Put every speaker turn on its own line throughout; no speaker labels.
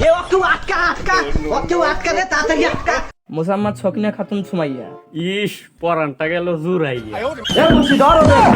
এ ওকে আটকা আটকা। ওকে আটকা দে তাড়াতাড়ি আটকা।
মোসাম্মদ সকিনা খাতুন সুমাইয়া
ইস পরানটা গেল জুরাইয়া।
এ ধর ওদের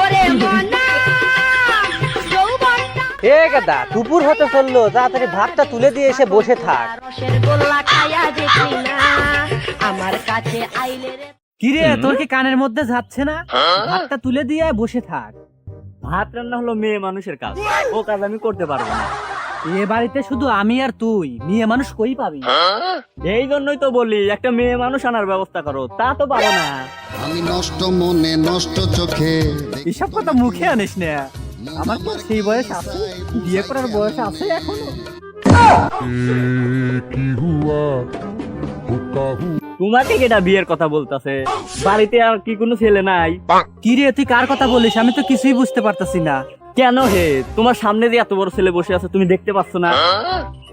ওরে মনা
এ গাদা দুপুর হতে চলল তাড়াতাড়ি ভাতটা তুলে দিয়ে এসে বসে থাক।
আমার কাছে আইলে রে।
কিরে তোর কি কানের মধ্যে যাচ্ছে না? ভাতটা তুলে দিয়ে বসে থাক।
ভাত রান্না হলো মেয়ে মানুষের কাজ। ও কাজ আমি করতে পারব না।
এ বাড়িতে শুধু আমি আর তুই মেয়ে মানুষ কই পাবি?
এই জন্যই তো বলি একটা মেয়ে মানুষ আনার ব্যবস্থা করো তা তো পারো না।
আমি নষ্ট মনে নষ্ট চোখে
এসব কথা মুখে আনিস না। আমার তো সেই বয়স আছে বিয়ে করার বয়স আছে এখনও।
তোমাকে কেটা বিয়ের কথা বলতাছে? বাড়িতে আর কি কোনো ছেলে নাই?
কি রে তুই কার কথা বলিস? আমি তো কিছুই বুঝতে পারতাছি না।
কেন হে? তোমার সামনে যে এত বড় ছেলে বসে আছে তুমি দেখতে পাচ্ছ না?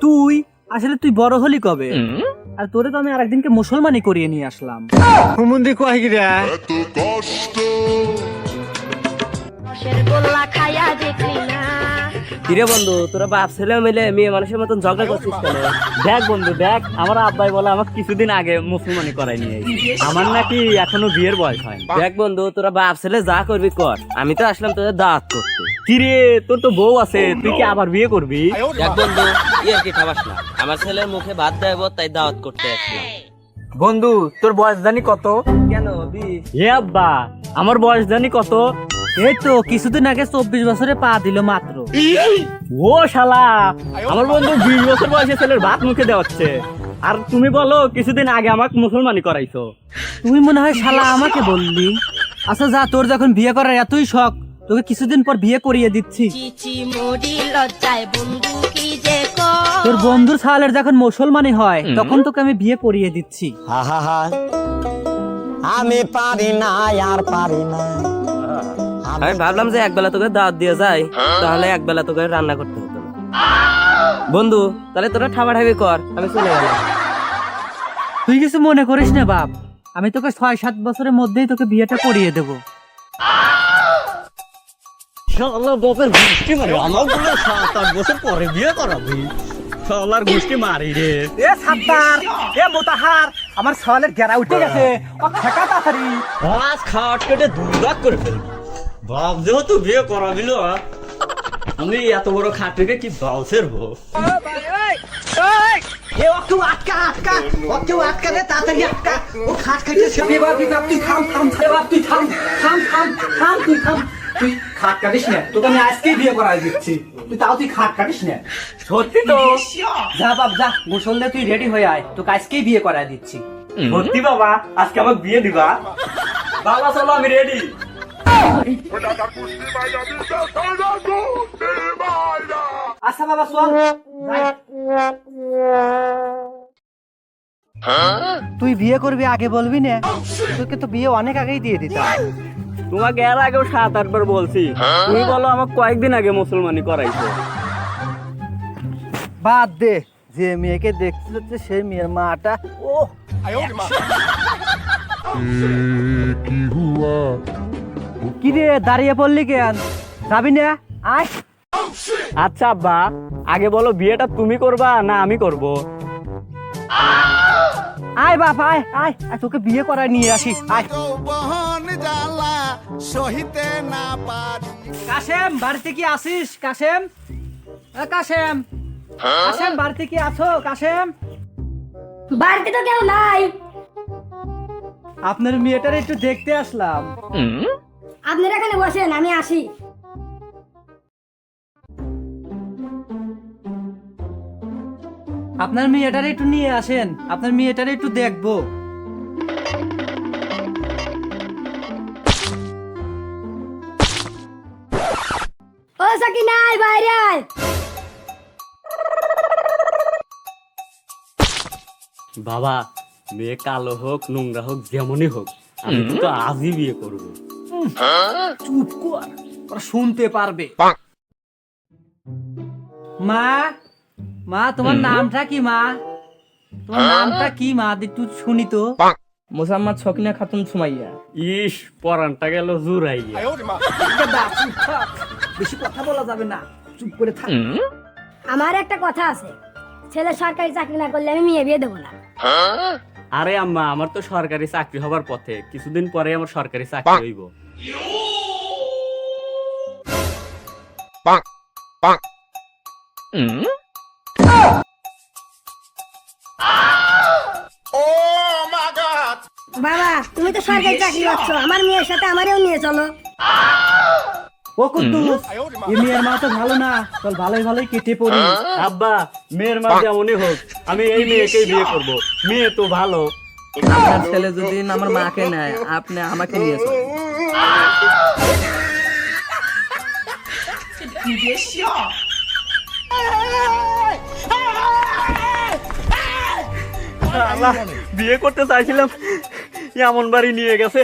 তুই? আসলে তুই বড় হলি কবে? আর তোরে তো আমি আরেকদিনকে মুসলমানি করিয়ে নিয়ে আসলাম।
রসের গোল্লা খায়া দেখি না।
কিরে বন্ধু তোরা বাপ ছেলে মিলে মেয়ে মানুষের মতন ঝগড়া করছিস কেন?
দেখ বন্ধু দেখ আমার আব্বাই বলে আমাকে কিছুদিন আগে মুসলমানি করাই নিয়ে আমার নাকি এখনও বিয়ের বয়স হয়
দেখ বন্ধু তোরা বাপ ছেলে যা করবি কর আমি তো আসলাম তোদের দাওয়াত করতে।
কিরে তোর তো বউ আছে তুই কি আবার বিয়ে করবি?
দেখ বন্ধু ই আর কি খাবাস না। আমার ছেলের মুখে ভাত দেব তাই দাওয়াত করতে আসলাম।
বন্ধু তোর বয়স জানি কত?
কেন
হে আব্বা আমার বয়স জানি কত?
এই তো কিছুদিন আগে চব্বিশ বছরে পা দিল মাত্র।
ও শালা আমার বন্ধু বিশ বছর বয়সে ছেলের ভাত মুখে দেওয়াচ্ছে। আর তুমি বলো কিছুদিন আগে আমাকে মুসলমানি করাইছো।
তুই মনে হয় শালা আমাকে বললি? আচ্ছা যা তোর যখন বিয়ে করার এতই শখ তোকে কিছুদিন পর বিয়ে করিয়ে দিচ্ছি। তোর বন্ধুর ছালের যখন মুসলমানি হয় তখন তোকে আমি বিয়ে করিয়ে দিচ্ছি।
আমি পারি না আর পারি না।
আমি ভাবলাম যে একবেলা তোকে দাওয়াত দিয়ে যাই তাহলে একবেলা তোকে রান্না করতে হতো না। বন্ধু তাহলে তোরা ঠাবাঠাবি কর আমি চলে গেলাম।
তুই কিছু মনে করিস না বাপ। আমি তোকে ছয় সাত বছরের মধ্যেই তোকে বিয়েটা করিয়ে দেবো।
শালা বাপের গোষ্ঠী মারি। আমার বলে সাত আট বছর পরে বিয়ে করাবি। শালার গোষ্ঠী মারি রে।
এ সাত্তার এ মোতাহার আমার ছালের গেরা উঠে গেছে। ও ফেকা তাড়াতাড়ি।
আজ খাট কেটে দুর্গাত করে ফেলবি। বাপ যেহেতু বিয়ে করাবিল আমি এত বড় খাট কি বাউসের বউ
এ ওকে আটকা আটকা ওকে আটকা দে তাড়াতাড়ি আটকা। ও খাট বাপ তুই বাপ তুই থাম থাম এ বাপ তুই থাম থাম থাম থাম তুই থাম। তুই খাট কাটিস না তোকে আমি আজকেই বিয়ে করাই দিচ্ছি। তুই তাও তুই খাট কাটিস না।
সত্যি তো? যা বাপ যা গোসল তুই রেডি হয়ে আয়। তোকে আজকেই বিয়ে করায় দিচ্ছি।
সত্যি বাবা আজকে আমাকে বিয়ে দিবা? বাবা চলো আমি রেডি
আচ্ছা বাবা তুই বিয়ে করবি আগে বলবি না। তোকে তো বিয়ে অনেক আগেই দিয়ে দিতাম।
তোমাকে এর আগেও সাত আটবার বলছি। তুমি বলো আমাকে কয়েকদিন আগে মুসলমানি করাইছো।
বাদ দে। যে মেয়েকে দেখতে যাচ্ছে সেই মেয়ের মাটা। ও কি রে দাঁড়িয়ে পড়লি কেন? যাবি না? আয়।
আচ্ছা আব্বা আগে বলো বিয়েটা তুমি করবা না আমি করব?
আয় বাপ আয় আয়। তোকে বিয়ে করায় নিয়ে আসি। আয়।
জ্বালা সহিতে না পারি
কাশেম বাড়িতে কি আসিস? কাশেম? কাশেম। কাশেম বাড়িতে কি আছো? কাশেম?
বাড়িতে তো কেউ নাই।
আপনার মেয়েটার একটু দেখতে আসলাম।
আপনারা এখানে বসেন আমি আসি।
আপনার মেয়েটার একটু নিয়ে আসেন আপনার মেয়েটার একটু দেখব।
ও সাকিনা আয় বাইরে আয়।
বাবা মেয়ে কালো হোক নোংরা হোক যেমনই হোক আমি তো আজই বিয়ে করব।
চুপ কর ওরা শুনতে পারবে। মা মা তোমার নামটা কি মা? তোমার নামটা কি মা? শুনি তো।
মোসাম্মদ সকিনা খাতুন সুমাইয়া।
ইস পরানটা গেল জুরাইয়া।
বেশি কথা বলা যাবে না।
চুপ করে থাক।
আমার একটা কথা আছে। ছেলে সরকারি চাকরি না করলে আমি মেয়ে বিয়ে দেবো না।
আরে আম্মা আমার তো সরকারি চাকরি হবার পথে। কিছুদিন পরে আমার সরকারি চাকরি হইব।
বাবা তুমি তো সরকারি চাকরি করছ আমার মেয়ের সাথে আমারেও নিয়ে চলো।
ও কুদ্দুস এই মেয়ের মা তো ভালো না চল ভালোই ভালোই কেটে পড়ি।
আব্বা মেয়ের মা যেমনই হোক আমি এই মেয়েকেই বিয়ে করব মেয়ে তো ভালো।
আপনার ছেলে যদি আমার মাকে নেয় আপনি আমাকে নিয়ে
বিয়ে করতে চাইছিলাম এমন বাড়ি নিয়ে গেছে।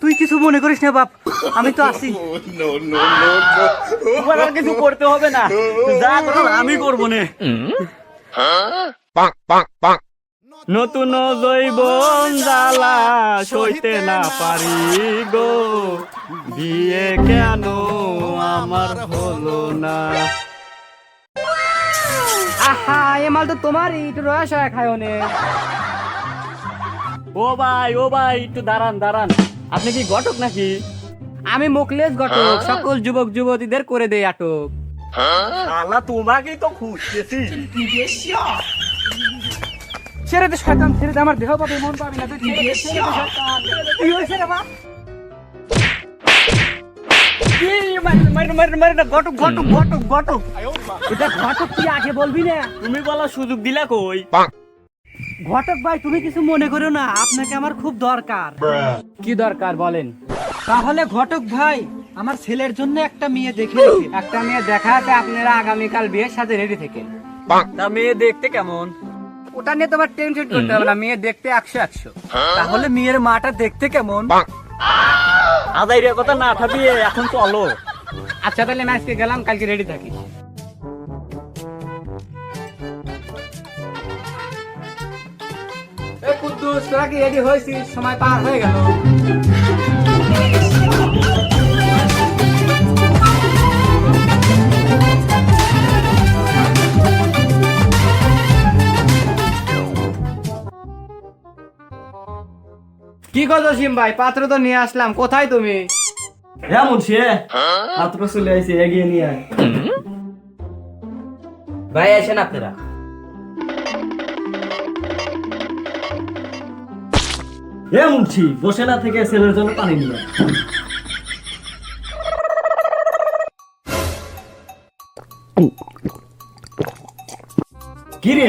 তুই কিছু মনে করিস না বাপ আমি তো
তোমার আর কিছু করতে হবে না। যা করার আমি করব নে। নতুন জৈবন জ্বালা সইতে না পারি গো। বিয়ে কেন আমার হলো না?
আহা এ মাল তো তোমারই একটু হয় খায়
ও ভাই ও ভাই একটু দাঁড়ান দাঁড়ান। আপনি কি ঘটক নাকি?
আমি মুকলেশ ঘটক সকল যুবক যুবতীদের করে দেই আটক।
আল্লাহ তোমাকেই তো খুঁজতেছি।
ছেড়ে দে শয়তান ছেড়ে দে আমার দেহ পাবে মন পাবে না তুই ছেড়ে দে, ছেড়ে দে শয়তান। কি হয়েছে রে বাপ
ঘটক ঘটক ঘটক ঘটক।
এটা ঘটক তুই আগে বলবি না?
তুমি বলার সুযোগ দিলা কই?
ঘটক ভাই তুমি কিছু মনে করো না আপনাকে আমার খুব দরকার।
কি দরকার বলেন?
তাহলে ঘটক ভাই আমার ছেলের জন্য একটা মেয়ে দেখে। একটা মেয়ে দেখা আছে আপনারা আগামীকাল বিয়ের সাথে রেডি থেকে।
মেয়ে দেখতে কেমন?
ওটা নিয়ে তোমার টেনশন করতে হবে না মেয়ে দেখতে একশো একশো। তাহলে মেয়ের মাটা দেখতে কেমন?
আদাইরে কথা না থাকি এখন চলো।
আচ্ছা তাহলে আমি আজকে গেলাম কালকে রেডি থাকি এ কুদ্দুস তোরা কি রেডি হয়েছিস? সময় পার হয়ে গেল। কি করছ সিম ভাই? পাত্র তো নিয়ে আসলাম। কোথায় তুমি?
এমন সে মাত্র চলে আইছে এগিয়ে নিয়ে আয়।
ভাই আসেন আপনারা।
এমন ছি বসে না থেকে ছেলের জন্য পানি নিয়ে কি রে?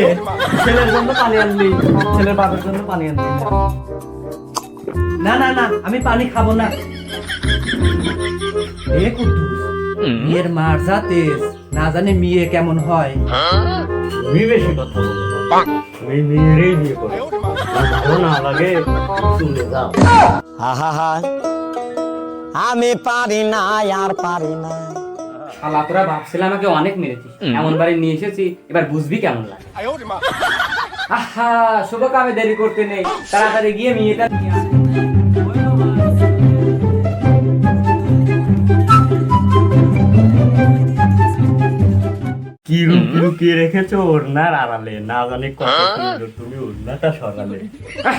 ছেলের জন্য পানি আনলি ছেলের বাবার জন্য পানি আনলি।
না না না আমি পানি খাব না। এ কুদ্দুস মেয়ের মার যা তেজ না জানে মেয়ে কেমন হয়।
তুমি বেশি কথা বলো তুমি মেয়েরই বিয়ে করো। ভালো না লাগে চলে যাও।
আমি পারি না আর পারি না।
শালা তোরা ভাবছিলাম আমাকে অনেক মেরেছিস। এমন বাড়ি নিয়ে এসেছি এবার বুঝবি কেমন লাগে। আহা শুভ কামে দেরি করতে নেই। তাড়াতাড়ি গিয়ে মেয়েটা নিয়ে
কি রুকি রুকিয়ে রেখেছো ওড়নার আড়ালে? না জানি কত সুন্দর তুমি ওড়নাটা সরালে।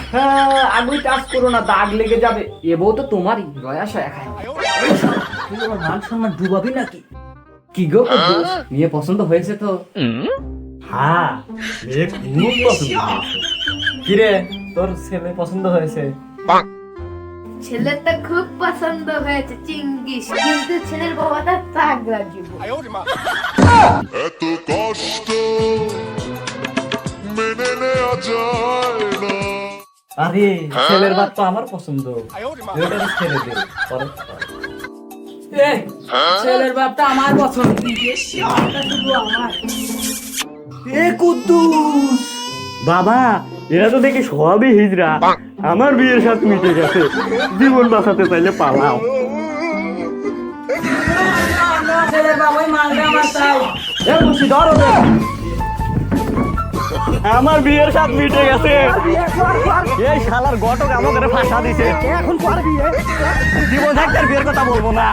আগুই টাচ করো না দাগ লেগে যাবে। এ বউ তো তোমারই রয়াস একাই। আমার মান সম্মান ডুবাবি নাকি? কি গো কুদ্দুস? মেয়ে পছন্দ হয়েছে তো।
হ্যাঁ মেয়ে খুব পছন্দ হয়েছে। কিরে তোর ছেলে পছন্দ হয়েছে?
ছেলের তো খুব পছন্দ হয়েছে চিঙ্গিস। কিন্তু ছেলের বাবাটা তাগড়া
এত কষ্ট মেনে নেওয়া যায় না।
আরে ছেলের বাপ তো আমার পছন্দ। এটা তো ছেড়ে দে পরে
ছেলের বাপটা আমার পছন্দ। এটা শুধু আমার। এ কুদ্দুস।
বাবা এরা তো দেখি সবই হিজরা আমার বিয়ের সাথে মিটে গেছে। জীবন বাঁচাতে চাইলে পালাও।
ছেলের বাবা ওই মালটা আমার চাই
এ মুন্সি ধরো আমার বিয়ের সাথ মিটে গেছে। এই শালার গটক আমাকে ফাঁসা দিছে।
এখন পারবি
জীবন থাকতে বিয়ের কথা বলব না।